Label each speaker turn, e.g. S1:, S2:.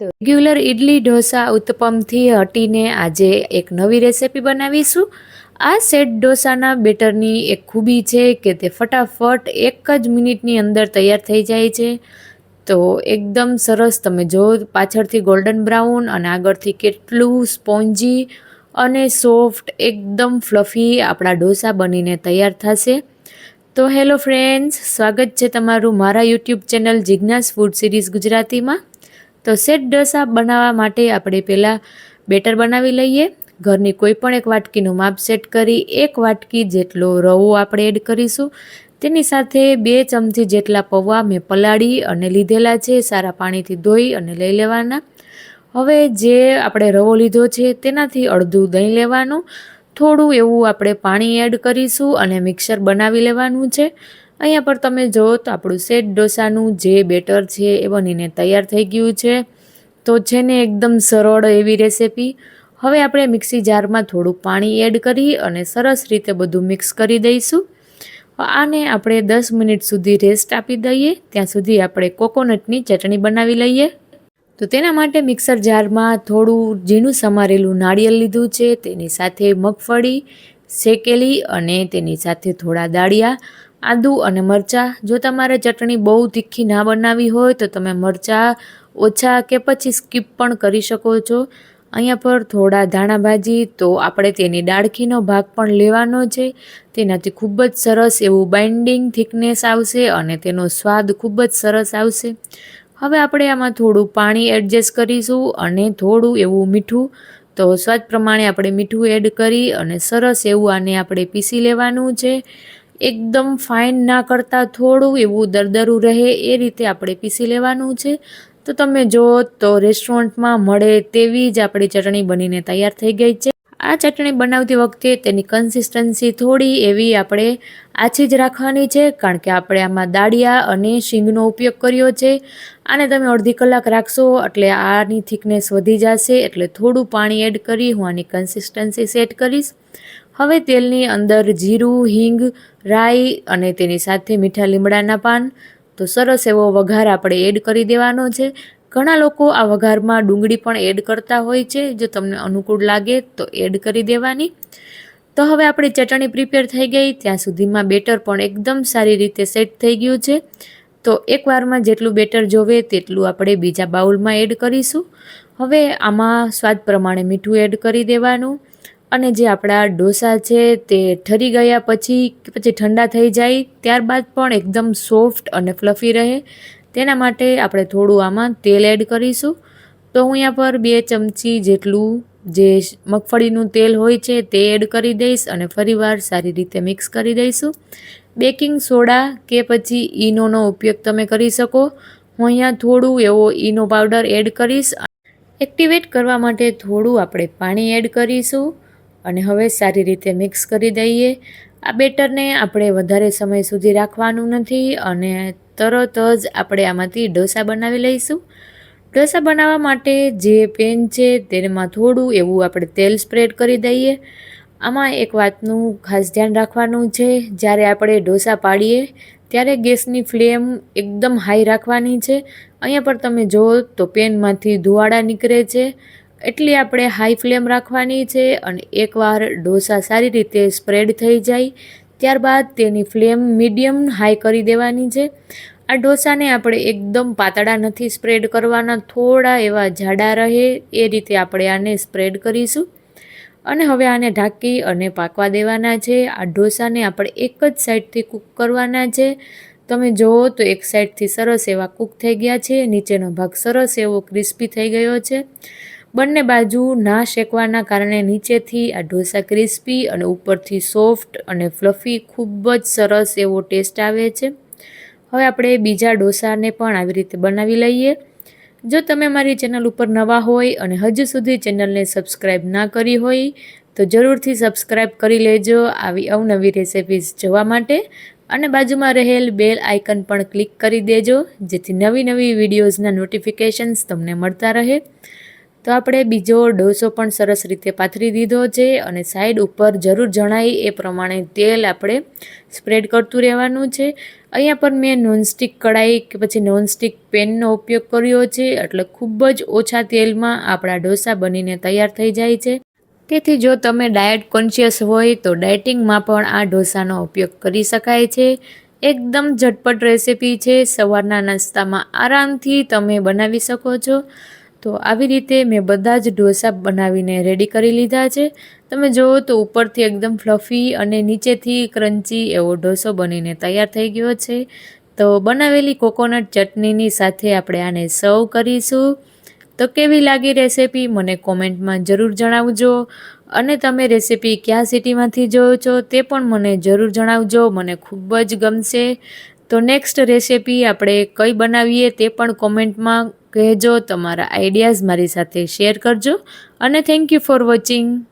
S1: તો રેગ્યુલર ઇડલી ઢોસા, ઉત્તપમથી હટીને આજે એક નવી રેસિપી બનાવીશું. આ સેટ ઢોસાના બેટરની એક ખૂબી છે કે તે ફટાફટ એક જ મિનિટની અંદર તૈયાર થઈ જાય છે. તો એકદમ સરસ તમે જો પાછળથી ગોલ્ડન બ્રાઉન અને આગળથી કેટલું સ્પોન્જી અને સોફ્ટ એકદમ ફ્લફી આપણા ઢોસા બનીને તૈયાર થશે. તો હેલો ફ્રેન્ડ્સ સ્વાગત છે તમારું મારા YouTube channel Jignas food series ગુજરાતીમાં. તો સેટ ઢોસા બનાવવા માટે આપણે પહેલાં બેટર બનાવી લઈએ. ઘરની કોઈ પણ એક વાટકીનું માપ સેટ કરી એક વાટકી જેટલો રવો આપણે એડ કરીશું. તેની સાથે બે ચમચી જેટલા પૌવા મેં પલાળી અને લીધેલા છે, સારા પાણીથી ધોઈ અને લઈ લેવાના. હવે જે આપણે રવો લીધો છે તેનાથી અડધું દહીં લેવાનું. થોડું એવું આપણે પાણી એડ કરીશું અને મિક્સર બનાવી લેવાનું છે. અહીંયા પર તમે જો તો આપણું સેટ ઢોસાનું જે બેટર છે એ બનીને તૈયાર થઈ ગયું છે. તો છે ને એકદમ સરળ એવી રેસિપી, હવે આપણે મિક્સી જારમાં થોડું પાણી એડ કરી અને સરસ રીતે બધું મિક્સ કરી દઈશું. આને આપણે દસ મિનિટ સુધી રેસ્ટ આપી દઈએ, ત્યાં સુધી આપણે કોકોનટની ચટણી બનાવી લઈએ. તો તેના માટે મિક્સર જારમાં થોડું ઝીણું સમારેલું નાળિયેર લીધું છે, તેની સાથે મગફળી શેકેલી અને તેની સાથે થોડા દાળિયા આદુ અને મરચાં. જો તમારે ચટણી બહુ તીખી ના બનાવી હોય તો તમે મરચાં ઓછા કે પછી સ્કીપ પણ કરી શકો છો. અહીંયા પર થોડા ધાણા ભાજી તો આપણે તેની ડાળખીનો ભાગ પણ લેવાનો છે. તેનાથી ખૂબ જ સરસ એવું બાઇન્ડિંગ થિકનેસ આવશે અને તેનો સ્વાદ ખૂબ જ સરસ આવશે. હવે આપણે આમાં થોડું પાણી એડજસ્ટ કરીશું અને થોડું એવું મીઠું. તો સ્વાદ પ્રમાણે આપણે મીઠું એડ કરી અને સરસ એવું આને આપણે પીસી લેવાનું છે. એકદમ ફાઇન ના કરતાં થોડું એવું દરદરું રહે એ રીતે આપણે પીસી લેવાનું છે. તો તમે જો તો રેસ્ટોરન્ટમાં મળે તેવી જ આપણી ચટણી બનીને તૈયાર થઈ ગઈ છે. આ ચટણી બનાવતી વખતે તેની કન્સિસ્ટન્સી થોડી એવી આપણે આછી જ રાખવાની છે, કારણ કે આપણે આમાં દાળિયા અને શીંગનો ઉપયોગ કર્યો છે. આને તમે અડધી કલાક રાખશો એટલે આની થિકનેસ વધી જશે, એટલે થોડું પાણી એડ કરી હું આની કન્સિસ્ટન્સી સેટ કરીશ. હવે તેલની અંદર જીરું, હિંગ, રાઈ અને તેની સાથે મીઠા લીમડાના પાન. તો સરસ એવો વઘાર આપણે એડ કરી દેવાનો છે. ઘણા લોકો આ વઘારમાં ડુંગળી પણ એડ કરતા હોય છે. જો તમને અનુકૂળ લાગે તો એડ કરી દેવાની. તો હવે આપણી ચટણી પ્રિપેર થઈ ગઈ. ત્યાં સુધીમાં બેટર પણ એકદમ સારી રીતે સેટ થઈ ગયું છે. તો એકવારમાં જેટલું બેટર જોવે તેટલું આપણે બીજા બાઉલમાં એડ કરીશું. હવે આમાં સ્વાદ પ્રમાણે મીઠું એડ કરી દેવાનું. અને જે આપણા ઢોસા છે તે ઠરી ગયા પછી પછી ઠંડા થઈ જાય, ત્યારબાદ પણ એકદમ સોફ્ટ અને ફ્લફી રહે. તેના માટે આપણે થોડું આમાં તેલ એડ કરીશું. તો હું અહીંયા પર બે ચમચી જેટલું જે મગફળીનું તેલ હોય છે તે એડ કરી દઈશ અને ફરીવાર સારી રીતે મિક્સ કરી દઈશું. બેકિંગ સોડા કે પછી ઈનોનો ઉપયોગ તમે કરી શકો. હું અહીંયા થોડું એવો ઈનો પાવડર એડ કરીશ. એક્ટિવેટ કરવા માટે થોડું આપણે પાણી એડ કરીશું. અને હવે સારી રીતે મિક્સ કરી દઈએ. આ બેટરને આપણે વધારે સમય સુધી રાખવાનું નથી અને તરત જ આપણે આમાંથી ઢોસા બનાવી લઈશું. ઢોસા બનાવવા માટે જે પેન છે તેમાં થોડું એવું આપણે તેલ સ્પ્રેડ કરી દઈએ. આમાં એક વાતનું ખાસ ધ્યાન રાખવાનું છે, જ્યારે આપણે ઢોસા પાડીએ, ત્યારે ગેસની ફ્લેમ એકદમ હાઈ રાખવાની છે. અહીંયા પર તમે જુઓ તો પેનમાંથી ધુવાડા નીકળે છે. એટલી આપણે હાઈ ફ્લેમ રાખવાની છે અને એકવાર ઢોસા સારી રીતે સ્પ્રેડ થઈ જાય, ત્યારબાદ તેની ફ્લેમ મીડિયમ હાઈ કરી દેવાની છે. આ ઢોસાને આપણે એકદમ પાતળા નથી સ્પ્રેડ કરવાના, થોડા એવા જાડા રહે એ રીતે આપણે આને સ્પ્રેડ કરીશું. અને હવે આને ઢાંકી અને પાકવા દેવાના છે. આ ઢોસાને આપણે એક જ સાઈડથી કૂક કરવાના છે. તમે જુઓ તો એક સાઈડથી સરસ એવા કૂક થઈ ગયા છે. નીચેનો ભાગ સરસ એવો ક્રિસ્પી થઈ ગયો છે. બંને બાજુ ના શેકવાના કારણે નીચેથી આ ઢોસા ક્રિસ્પી અને ઉપરથી સોફ્ટ અને ફ્લફી ખૂબ જ સરસ એવો ટેસ્ટ આવે છે. હવે આપણે બીજા ડોસાને પણ આવી રીતે બનાવી લઈએ. જો તમે મારી ચેનલ ઉપર નવા હોય અને હજુ સુધી ચેનલને સબસ્ક્રાઈબ ના કરી હોય, તો જરૂરથી સબસ્ક્રાઈબ કરી લેજો આવી અવનવી રેસિપીઝ જોવા માટે અને બાજુમાં રહેલ બેલ આઇકન પણ ક્લિક કરી દેજો, જેથી નવી નવી વિડીયોઝના નોટિફિકેશન્સ તમને મળતા રહે. તો આપણે બીજો ડોસો પણ સરસ રીતે પાથરી દીધો છે અને સાઈડ ઉપર જરૂર જણાય એ પ્રમાણે તેલ આપણે સ્પ્રેડ કરતું રહેવાનું છે. અહીંયા પર મેં નોનસ્ટિક કઢાઈ કે પછી નોનસ્ટિક પેનનો ઉપયોગ કર્યો છે, એટલે ખૂબ જ ઓછા તેલમાં આપણા ઢોસા બનીને તૈયાર થઈ જાય છે. તેથી જો તમે ડાયટ કોન્શિયસ હોય તો ડાયટિંગમાં પણ આ ઢોસાનો ઉપયોગ કરી શકાય છે. એકદમ ઝટપટ રેસીપી છે, સવારના નાસ્તામાં આરામથી તમે બનાવી શકો છો. તો આવી રીતે મેં બધા જ ઢોસા બનાવીને રેડી કરી લીધા છે. તમે જુઓ તો ઉપરથી એકદમ ફ્લફી અને નીચેથી ક્રન્ચી એવો ઢોસો બનીને તૈયાર થઈ ગયો છે. તો બનાવેલી કોકોનટ ચટણીની સાથે આપણે આને સર્વ કરીશું. તો કેવી લાગી રેસીપી મને કોમેન્ટમાં જરૂર જણાવજો. અને તમે રેસીપી કયા સિટીમાંથી જોયો છો તે પણ મને જરૂર જણાવજો. મને ખૂબ જ ગમશે. તો નેક્સ્ટ રેસીપી આપણે કઈ બનાવીએ તે પણ કોમેન્ટમાં કહેજો, તમારા આઈડિયાઝ મારી સાથે શેર કરજો અને થેન્ક યુ ફોર વોચિંગ